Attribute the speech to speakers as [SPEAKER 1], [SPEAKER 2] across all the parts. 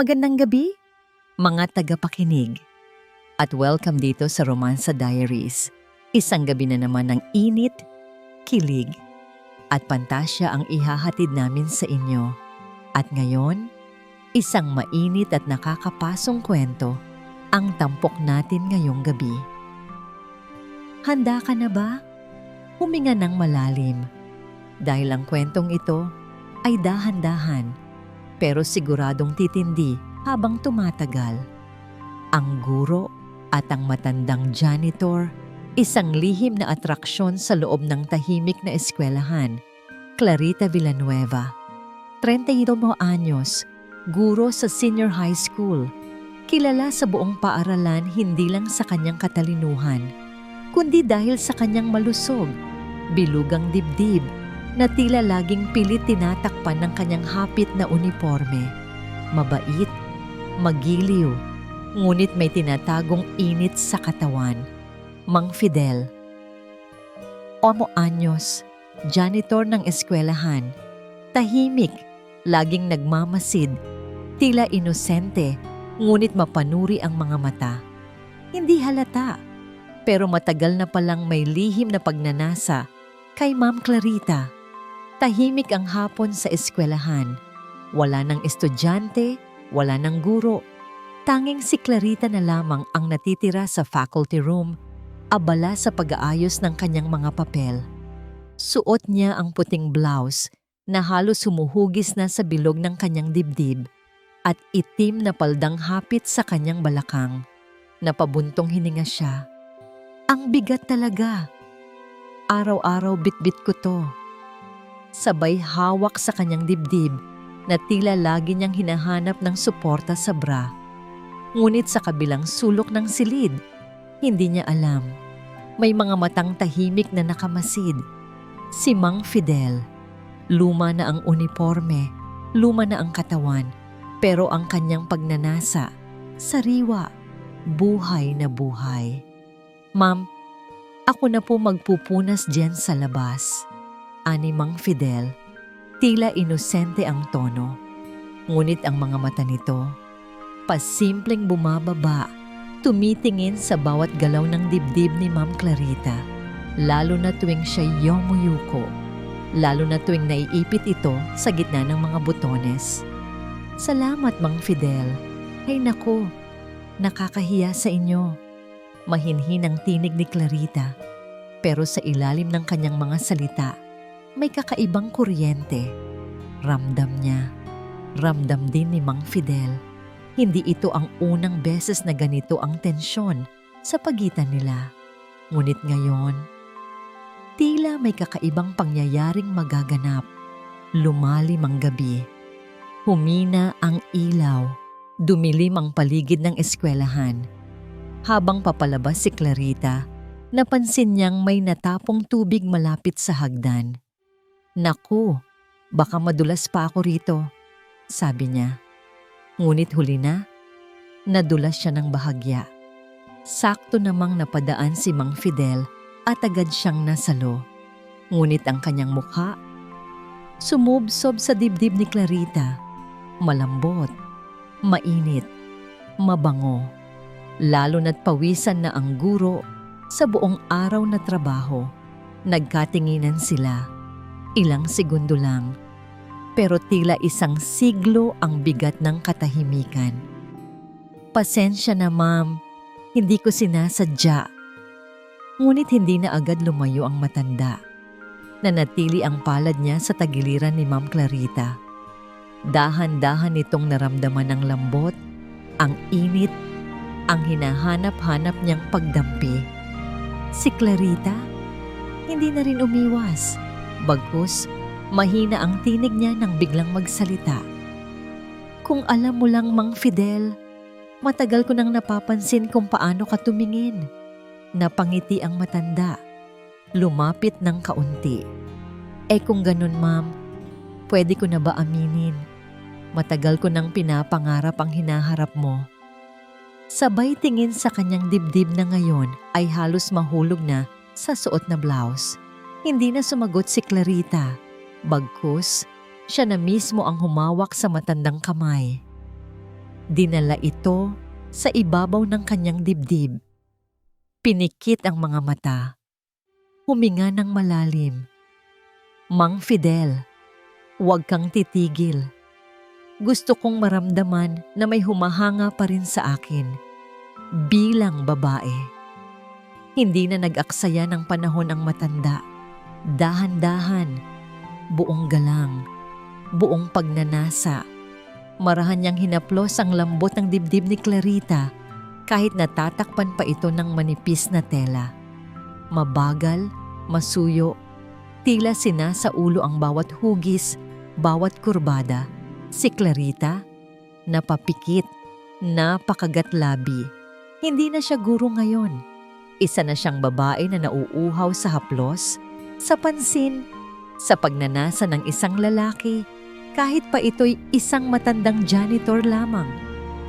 [SPEAKER 1] Magandang gabi, mga tagapakinig. At welcome dito sa Romansa Diaries. Isang gabi na naman ng init, kilig, at pantasya ang ihahatid namin sa inyo. At ngayon, isang mainit at nakakapasong kwento ang tampok natin ngayong gabi. Handa ka na ba? Huminga ng malalim. Dahil ang kwentong ito ay dahan-dahan pero siguradong titindi habang tumatagal. Ang guro at ang matandang janitor, isang lihim na atraksyon sa loob ng tahimik na eskwelahan. Clarita Villanueva, 32 anyos, guro sa senior high school. Kilala sa buong paaralan hindi lang sa kanyang katalinuhan, kundi dahil sa kanyang malusog, bilugang dibdib, na tila laging pilit tinatakpan ng kanyang hapit na uniforme. Mabait, magiliw, ngunit may tinatagong init sa katawan. Mang Fidel. Omo Anyos, janitor ng eskwelahan. Tahimik, laging nagmamasid, tila inosente, ngunit mapanuri ang mga mata. Hindi halata, pero matagal na palang may lihim na pagnanasa kay Ma'am Clarita. Tahimik ang hapon sa eskwelahan. Wala ng estudyante, wala ng guro. Tanging si Clarita na lamang ang natitira sa faculty room, abala sa pag-aayos ng kanyang mga papel. Suot niya ang puting blouse na halos sumuhugis na sa bilog ng kanyang dibdib at itim na paldang hapit sa kanyang balakang. Napabuntong hininga siya. Ang bigat talaga. Araw-araw bitbit ko to sabay hawak sa kanyang dibdib na tila lagi niyang hinahanap ng suporta sa bra. Ngunit sa kabilang sulok ng silid, hindi niya alam. May mga matang tahimik na nakamasid. Si Mang Fidel. Luma na ang uniforme, luma na ang katawan, pero ang kanyang pagnanasa, sariwa, buhay na buhay. Ma'am, ako na po magpupunas dyan sa labas ani Mang Fidel, tila inosente ang tono. Ngunit ang mga mata nito, pasimpleng bumababa, tumitingin sa bawat galaw ng dibdib ni Ma'am Clarita, lalo na tuwing siya yomuyuko, lalo na tuwing naiipit ito sa gitna ng mga butones. Salamat, Mang Fidel. Ay nako, nakakahiya sa inyo. Mahinhin ang tinig ni Clarita, pero sa ilalim ng kanyang mga salita, may kakaibang kuryente. Ramdam niya. Ramdam din ni Mang Fidel. Hindi ito ang unang beses na ganito ang tensyon sa pagitan nila. Ngunit ngayon, tila may kakaibang pangyayaring magaganap. Lumalim ang gabi. Humina ang ilaw. Dumilim ang paligid ng eskwelahan. Habang papalabas si Clarita, napansin niyang may natapong tubig malapit sa hagdan. Naku, baka madulas pa ako rito, sabi niya. Ngunit huli na, nadulas siya ng bahagya. Sakto namang napadaan si Mang Fidel at agad siyang nasalo. Ngunit ang kanyang mukha, sumubsob sa dibdib ni Clarita. Malambot, mainit, mabango. Lalo na't pawisan na ang guro sa buong araw na trabaho. Nagkatinginan sila Ilang segundo lang, pero tila isang siglo ang bigat ng katahimikan. Pasensya na ma'am, hindi ko sinasadya. Ngunit hindi na agad lumayo ang matanda. Nanatili ang palad niya sa tagiliran ni Ma'am Clarita. Dahan-dahan itong naramdaman ng lambot, ang init, ang hinahanap-hanap niyang pagdampi. Si Clarita, hindi na rin umiwas Bagkus, mahina ang tinig niya nang biglang magsalita. Kung alam mo lang, Mang Fidel, matagal ko nang napapansin kung paano ka tumingin. Napangiti ang matanda. Lumapit ng kaunti. Eh kung ganun, ma'am, pwede ko na ba aminin? Matagal ko nang pinapangarap ang hinaharap mo. Sabay tingin sa kanyang dibdib na ngayon ay halos mahulog na sa suot na blouse. Hindi na sumagot si Clarita. Bagkus, siya na mismo ang humawak sa matandang kamay. Dinala ito sa ibabaw ng kanyang dibdib. Pinikit ang mga mata. Huminga ng malalim. Mang Fidel, huwag kang titigil. Gusto kong maramdaman na may humahanga pa rin sa akin bilang babae. Hindi na nag-aksaya ng panahon ang matanda. Dahan-dahan, buong galang, buong pagnanasa. Marahan niyang hinaplos ang lambot ng dibdib ni Clarita kahit natatakpan pa ito ng manipis na tela. Mabagal, masuyo, tila sinasa ulo ang bawat hugis, bawat kurbada. Si Clarita, napapikit, napakagatlabi. Hindi na siya guro ngayon. Isa na siyang babae na nauuhaw sa haplos, sa pansin, sa pagnanasa ng isang lalaki, kahit pa ito'y isang matandang janitor lamang.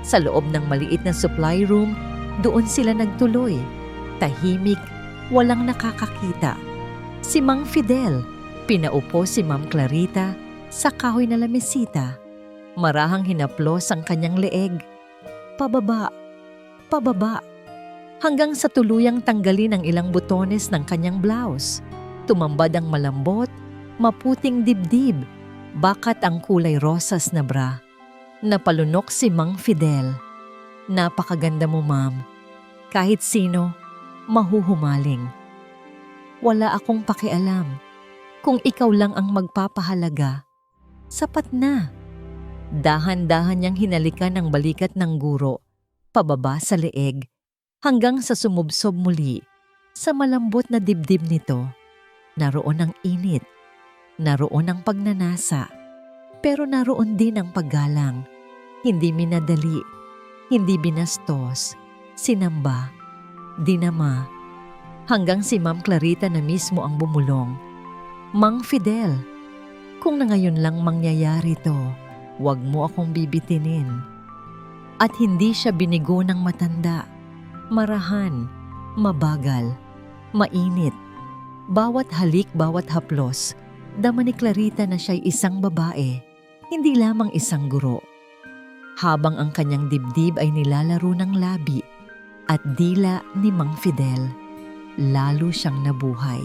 [SPEAKER 1] Sa loob ng maliit na supply room, doon sila nagtuloy. Tahimik, walang nakakakita. Si Mang Fidel, pinaupo si Ma'am Clarita sa kahoy na lamesita. Marahang hinaplos ang kanyang leeg. Pababa, pababa. Hanggang sa tuluyang tanggalin ang ilang butones ng kanyang blouse. Tumambad ang malambot, maputing dibdib, bakat ang kulay rosas na bra. Napalunok si Mang Fidel. Napakaganda mo, ma'am. Kahit sino, mahuhumaling. Wala akong pakialam. Kung ikaw lang ang magpapahalaga, sapat na. Dahan-dahan niyang hinalikan ang balikat ng guro, pababa sa leeg, hanggang sa sumubsob muli sa malambot na dibdib nito. Naroon ang init, naroon ang pagnanasa, pero naroon din ang paggalang. Hindi minadali, hindi binastos, sinamba, dinama, hanggang si Ma'am Clarita na mismo ang bumulong. Mang Fidel, kung na ngayon lang mangyayari to, huwag mo akong bibitinin. At hindi siya binigo ng matanda, marahan, mabagal, mainit. Bawat halik, bawat haplos, dama ni Clarita na siya'y isang babae, hindi lamang isang guro. Habang ang kanyang dibdib ay nilalaro ng labi at dila ni Mang Fidel, lalo siyang nabuhay.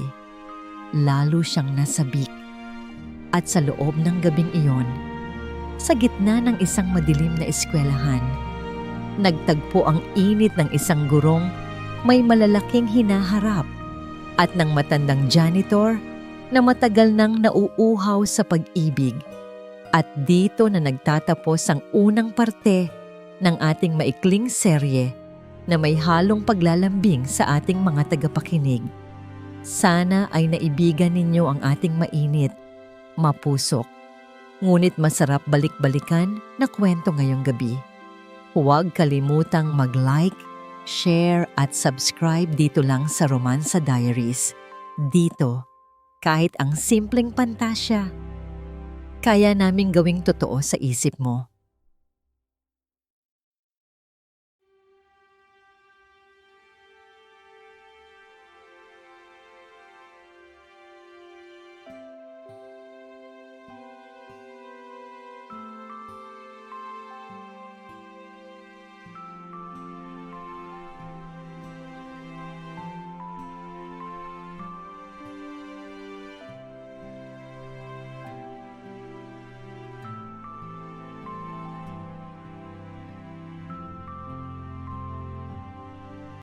[SPEAKER 1] Lalo siyang nasabik. At sa loob ng gabing iyon, sa gitna ng isang madilim na eskwelahan, nagtagpo ang init ng isang gurong may malalaking hinaharap at ng matandang janitor na matagal nang nauuhaw sa pag-ibig. At dito na nagtatapos ang unang parte ng ating maikling serye na may halong paglalambing sa ating mga tagapakinig. Sana ay naibigan ninyo ang ating mainit, mapusok, ngunit masarap balik-balikan na kwento ngayong gabi. Huwag kalimutang mag-like, share at subscribe dito lang sa Romansa Diaries. Dito, kahit ang simpleng pantasya, kaya naming gawing totoo sa isip mo.